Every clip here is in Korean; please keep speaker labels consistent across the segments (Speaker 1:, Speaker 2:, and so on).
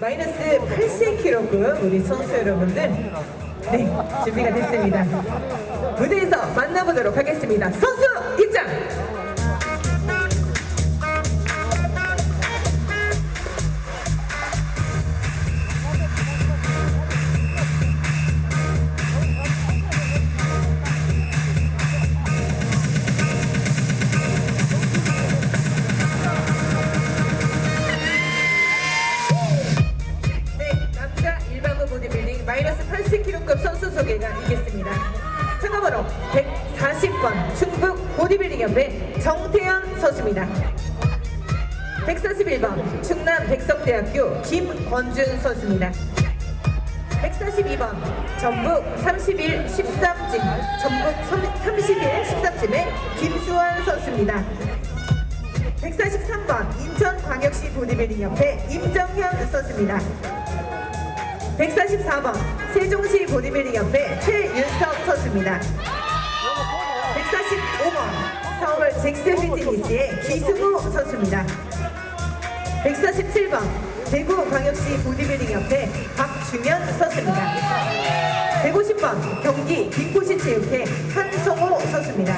Speaker 1: 마이너스 80kg 우리 선수 여러분들 네 준비가 됐습니다. 무대에서 만나보도록 하겠습니다. 선수 입장. 백석대학교 김권준 선수입니다. 142번 전북 31 13진 전북 31 13팀의 김수환 선수입니다. 143번 인천광역시 보디빌딩 협회 임정현 선수입니다. 144번 세종시 보디빌딩 협회 최윤석 선수입니다. 145번 서울 잭스 피트니스의 기승우 선수입니다. 147번 대구광역시 보디빌딩 협회 박중현 선수입니다. 150번 경기 김포시 체육회 한성호 선수입니다.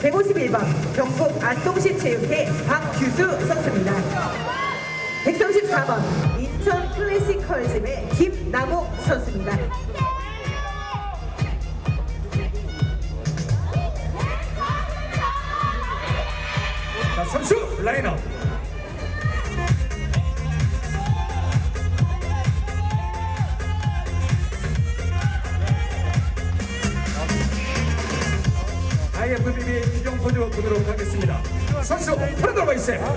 Speaker 1: 151번 경북 안동시 체육회 박규수 선수입니다. 134번 인천 클래시컬집의 김남욱 선수입니다.
Speaker 2: 라 IFBB 규정 포즈 보도록 하겠습니다. 선수 프로드로 있어요.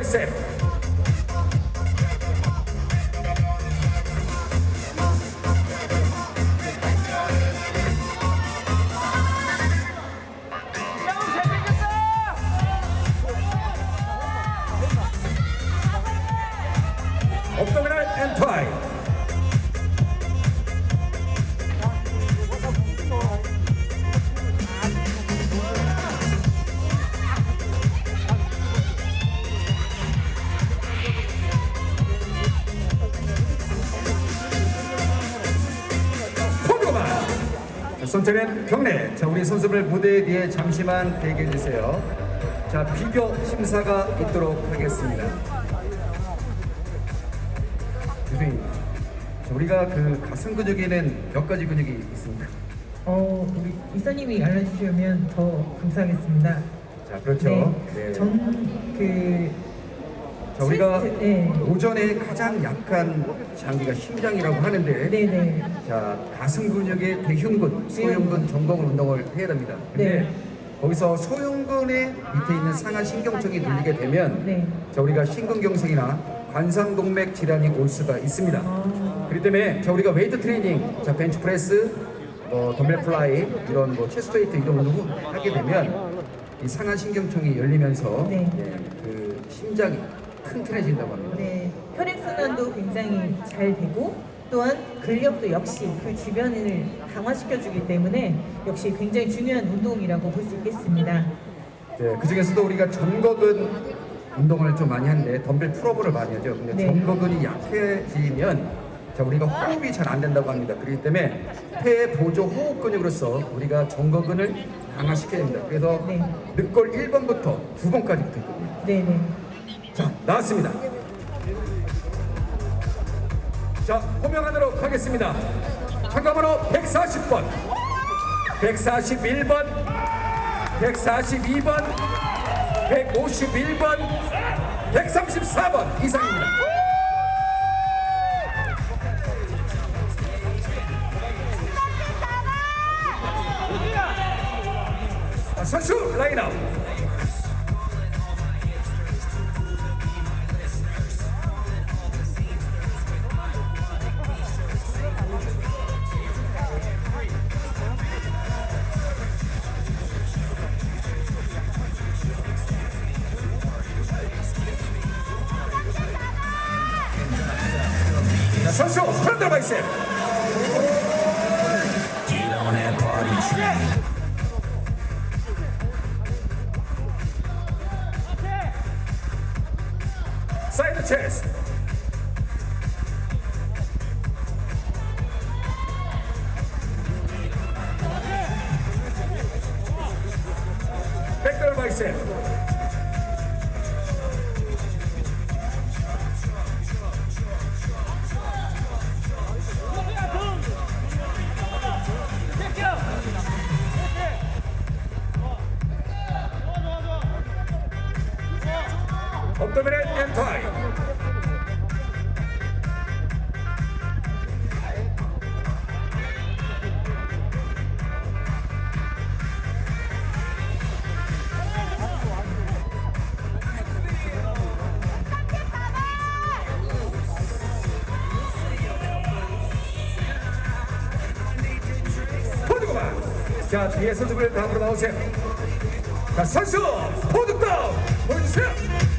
Speaker 2: 트라이셉. 엎도미널 엔트와이. 선택은 경례. 자, 우리 선수들 무대 뒤에 잠시만 대기해 주세요. 자, 비교 심사가 있도록 하겠습니다. 교수님, 자, 우리가 그 가슴 근육에는 몇 가지 근육이 있습니까?
Speaker 1: 어, 우리 이사님이 알려주시면 더 감사하겠습니다.
Speaker 2: 자, 그렇죠. 네.
Speaker 1: 전그
Speaker 2: 자, 우리가
Speaker 1: 네.
Speaker 2: 오전에 가장 약한 장기가 심장이라고 하는데
Speaker 1: 네네
Speaker 2: 자 가슴 근육의 대흉근, 소흉근, 정동근 운동을 해야 됩니다. 근데
Speaker 1: 네.
Speaker 2: 거기서 소흉근의 밑에 있는 상하 신경청이 눌리게 되면
Speaker 1: 네.
Speaker 2: 자 우리가 심근경색이나 관상동맥 질환이 올 수가 있습니다.
Speaker 1: 아,
Speaker 2: 그렇기 때문에 자 우리가 웨이트 트레이닝, 자 벤치프레스, 뭐 덤벨 플라이 이런 뭐 체스트웨이트 이런 운동 하게 되면 이 상하 신경청이 열리면서
Speaker 1: 네.
Speaker 2: 예, 그 심장이 튼튼해진다고 합니다.
Speaker 1: 네 혈액순환도 굉장히 잘 되고 또한 근력도 역시 그 주변을 강화시켜주기 때문에 역시 굉장히 중요한 운동이라고 볼 수 있겠습니다.
Speaker 2: 네, 그 중에서도 우리가 전거근 운동을 좀 많이 하는데 덤벨 풀업을 많이 하죠. 근데
Speaker 1: 네.
Speaker 2: 전거근이 약해지면 자, 우리가 호흡이 잘 안 된다고 합니다. 그렇기 때문에 폐 보조 호흡 근육으로서 우리가 전거근을 강화시켜야 됩니다. 그래서
Speaker 1: 네.
Speaker 2: 늑골 1번부터 9번까지 붙어 있거든요.
Speaker 1: 네 네.
Speaker 2: 자, 나왔습니다. 자, 호명하도록 하겠습니다. 참가번호 140번, 141번, 142번, 151번, 134번 이상입니다. 자, 선수 라인업. 선수 프런트 바이셉. 사이드 체스. 백돌 바이셉. 자 뒤에 선수들 다음으로 나오세요. 자 선수 포드다운 보여주세요.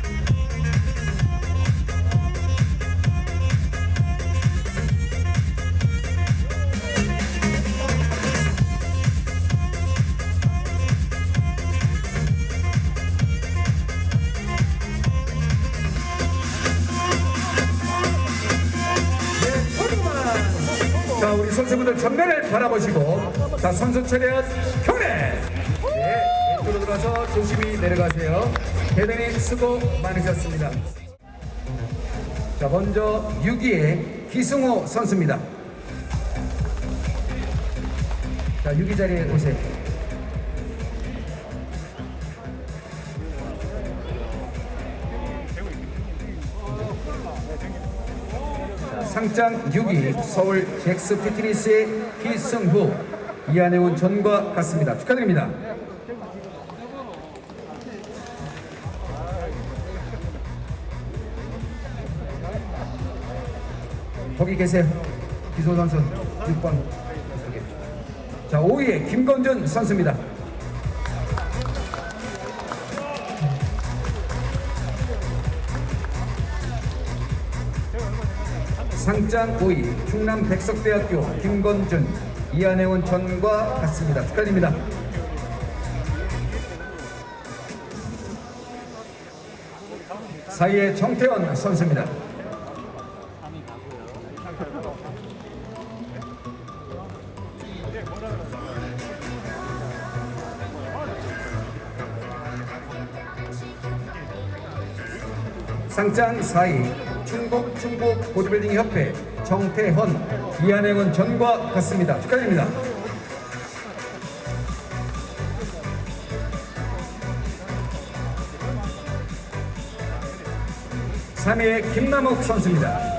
Speaker 2: 자 우리 선수분들 전면을 바라보시고 자 선수 차렷 경례! 네 왼쪽으로 들어서 조심히 내려가세요. 대단히 수고 많으셨습니다. 자 먼저 6위의 기승호 선수입니다. 자 6위 자리에 오세요 상장 6위 서울 잭스 피트니스의 기승후 이한해원 전과 같습니다. 축하드립니다. 거기 계세요. 기소 선수 6번. 자 5위에 김건준 선수입니다. 상장 5위 충남 백석대학교 김건준 이한해원 전과 같습니다. 축하드립니다. 사이의 정태원 선수입니다. 상장 4위 충북 충북 보디빌딩 협회 정태헌 이한행은 전과 같습니다. 축하드립니다. 삼위의 김남욱 선수입니다.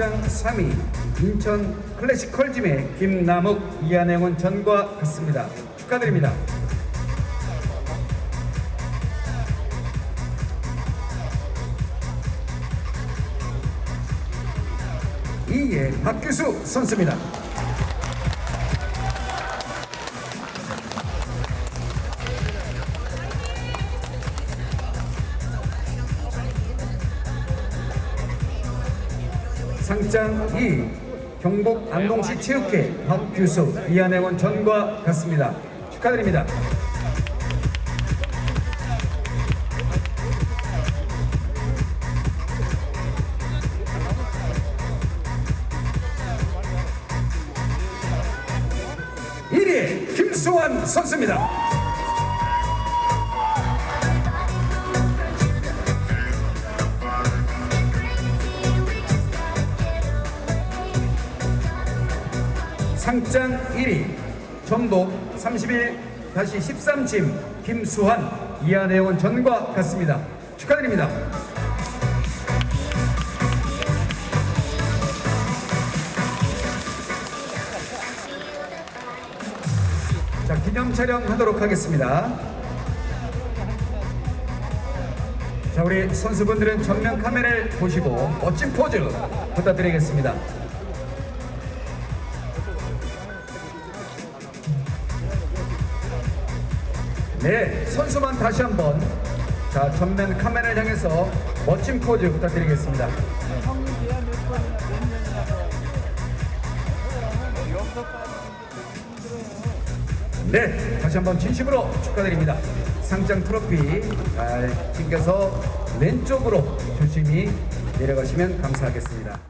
Speaker 2: 상장 3위 인천 클래식 컬짐의 김남욱 이한행원 전과 같습니다. 축하드립니다. 2위의 박규수 선수입니다. 상장 2 경북 안동시 체육회 박규수 이한행원 전과 같습니다. 축하드립니다. 김수환 선수입니다. 상장 1위 전북 31-13팀 김수환 이한혜원 전과 같습니다. 축하드립니다. 자 기념 촬영하도록 하겠습니다. 자 우리 선수분들은 전면 카메라를 보시고 멋진 포즈 부탁드리겠습니다. 네, 선수만 다시 한번 자 전면 카메라를 향해서 멋진 포즈 부탁드리겠습니다. 네, 다시 한번 진심으로 축하드립니다. 상장 트로피 잘 챙겨서 왼쪽으로 조심히 내려가시면 감사하겠습니다.